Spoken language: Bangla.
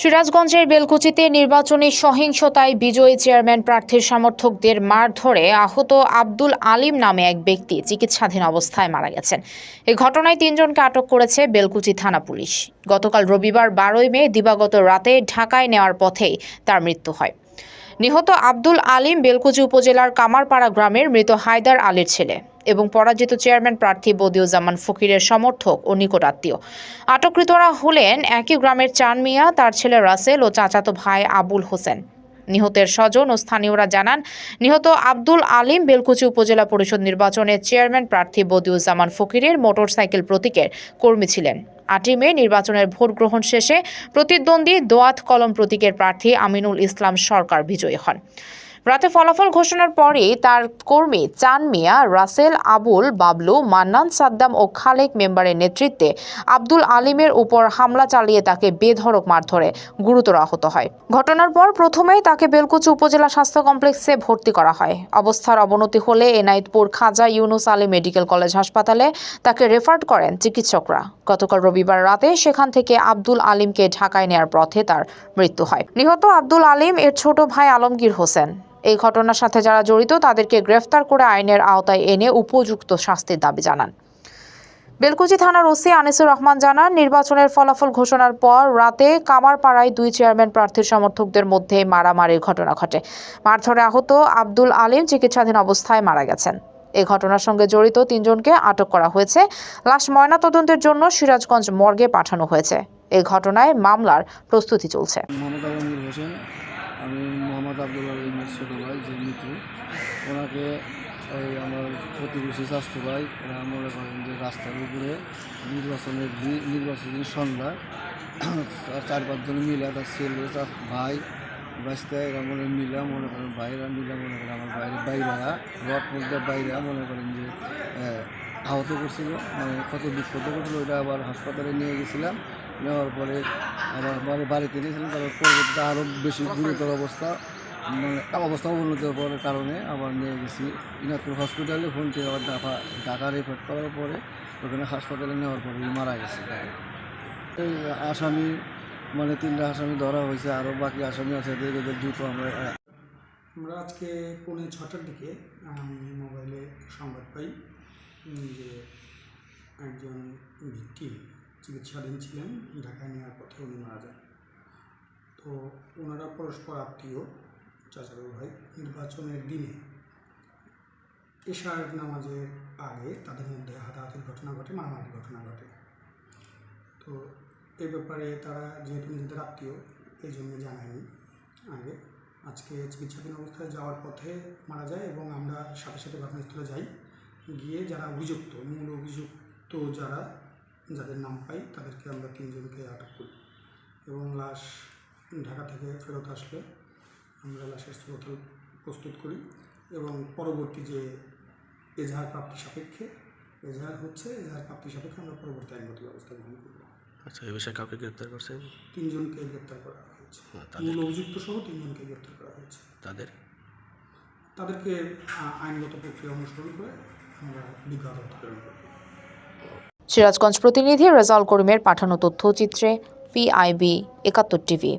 সিরাজগঞ্জের বেলকুচিতে নির্বাচনী সহিংসতায় বিজয়ী চেয়ারম্যান প্রার্থীর সমর্থকদের মারধরে আহত আব্দুল আলিম নামে এক ব্যক্তি চিকিৎসাধীন অবস্থায় মারা গেছেন। এই ঘটনায় তিনজনকে আটক করেছে বেলকুচি থানা পুলিশ। গতকাল রবিবার বারোই মে, দিবাগত রাতে ঢাকায় নেওয়ার পথেই তার মৃত্যু হয়। নিহত আব্দুল আলিম বেলকুচি উপজেলার কামারপাড়া গ্রামের মৃত হায়দার আলীর ছেলে। এবং পরাজিত চেয়ারম্যান প্রার্থী বদিউজ্জামান ফকিরের সমর্থক ও নিকট আত্মীয়। আটককৃতরা হলেন একই গ্রামের চান মিয়া তার ছেলে রাসেল ও চাচাতো ভাই আবুল হোসেন। নিহতের স্বজন ও স্থানীয়রা জানান, নিহত আব্দুল আলিম বেলকুচি উপজেলা পরিষদ নির্বাচনে চেয়ারম্যান প্রার্থী বদিউজ্জামান ফকিরের মোটরসাইকেল প্রতীকের কর্মী ছিলেন। আটই মে নির্বাচনের ভোট গ্রহণ শেষে প্রতিদ্বন্দ্বী দোয়াত কলম প্রতীকের প্রার্থী আমিনুল ইসলাম সরকার বিজয়ী হন। রাতে ফলাফল ঘোষণার পরেই তার কর্মী চান মিয়া, রাসেল, আবুল, বাবলু, মান্নান, সাদ্দাম ও খালেক মেম্বারের নেতৃত্বে আব্দুল আলিমের উপর হামলা চালিয়ে তাকে বেধড়ক মারধরে গুরুতর আহত হয়। ঘটনার পর প্রথমেই তাকে বেলকুচি উপজেলা স্বাস্থ্য কমপ্লেক্সে ভর্তি করা হয়। অবস্থার অবনতি হলে এনায়েতপুর খাজা ইউনুস আলী মেডিকেল কলেজ হাসপাতালে তাকে রেফার করেন চিকিৎসকরা। গতকাল রবিবার রাতে সেখান থেকে আব্দুল আলিমকে ঢাকায় নেয়ার পথে তার মৃত্যু হয়। নিহত আব্দুল আলিম এর ছোট ভাই আলমগীর হোসেন। এই ঘটনার সাথে যারা জড়িত, তাদেরকে গ্রেফতার করে আইনের আওতায় এনে উপযুক্ত শাস্তির দাবি জানান। বেলকুচি থানার ওসি আনিসুর রহমান জানান, নির্বাচনের ফলাফল ঘোষণার পর রাতে কামারপাড়ায় দুই চেয়ারম্যান প্রার্থীর সমর্থকদের মধ্যে মারামারির ঘটনা ঘটে। মারধরে আহত আব্দুল আলিম চিকিৎসাধীন অবস্থায় মারা গেছেন। এই ঘটনার সঙ্গে জড়িত তিনজনকে আটক করা হয়েছে। লাশ ময়নাতদন্তের জন্য সিরাজগঞ্জ মর্গে পাঠানো হয়েছে। এই ঘটনায় মামলার প্রস্তুতি চলছে। আমি মোহাম্মদ আব্দুল আলমের ছোটো ভাই যে মৃত্যু ওনাকে এই আমার প্রতিবেশী স্বাস্থ্য ভাই ওরা মনে করেন যে রাস্তার উপরে নির্বাচনের নির্বাচনের সন্ধ্যা চার পাঁচজন মিলে তার ছেলে ভাই বাঁচতে এরা মনে মিলা মনে করেন বাইরা মিলা মনে করেন আমার বাইরে বাইরা রড মধ্যে বাইরা মনে করেন যে আহ, আহত করছিল মানে কত বিক্ষত করছিল ওটা আবার হাসপাতালে নিয়ে গেছিলাম। নেওয়ার পরে আবার মানে বাড়িতে নিয়েছিলাম তারপর পরবর্তীতে আরও বেশি গুরুতর অবস্থা মানে অবস্থা অবনতি হওয়ার কারণে আবার নিয়ে গেছি ইনাদপুর হসপিটালে, ফোন থেকে আবার ঢাকা ঢাকা রেফার করার পরে ওখানে হাসপাতালে নেওয়ার পরে মারা গেছে এই আসামি মানে তিনটা আসামি ধরা হয়েছে আরও বাকি আসামি আছে এদের দ্রুত আমরা আমরা আজকে পৌনে ছটার দিকে আমি মোবাইলে সংবাদ পাই যে একজন ভিকটিম চিকিৎসাধীন ছিলেন, ঢাকায় নেওয়ার পথে উনি মারা যান। তো ওনারা পরস্পর আত্মীয়, চাচাতো ভাই। নির্বাচনের দিনে এশার নামাজের আগে তাদের মধ্যে হাতাহাতির ঘটনা ঘটে মারামারির ঘটনা ঘটে। তো এ ব্যাপারে তারা যেহেতু নিজেদের আত্মীয়, এই জন্য জানায়নি আগে। আজকে চিকিৎসাধীন অবস্থায় যাওয়ার পথে মারা যায় এবং আমরা সাথে সাথে ঘটনাস্থলে যাই। গিয়ে যারা অভিযুক্ত, মূল অভিযুক্ত যারা যাদের নাম পাই তাদেরকে আমরা তিনজনকে আটক করি। এবং লাশ ঢাকা থেকে ফেরত আসলে আমরা লাশের শ্রোতাল প্রস্তুত করি এবং পরবর্তী যে এজাহার প্রাপ্তি সাপেক্ষে এজাহার হচ্ছে এজাহার প্রাপ্তি সাপেক্ষে আমরা পরবর্তী আইনগত ব্যবস্থা গ্রহণ করব। আচ্ছা এই বিষয়ে কাউকে গ্রেপ্তার করছেন তিনজনকে গ্রেপ্তার করা হয়েছে। হ্যাঁ, মূল অভিযুক্ত সহ তিনজনকে গ্রেপ্তার করা হয়েছে। তাদের? তাদেরকে আইনগত প্রক্রিয়া অনুসরণ করে আমরা বিজ্ঞ আদালতে প্রেরণ করব। সিরাজগঞ্জ প্রতিনিধি রেজাল করিমের পাঠানো তথ্যচিত্রে পিআইবি একাত্তর টিভি।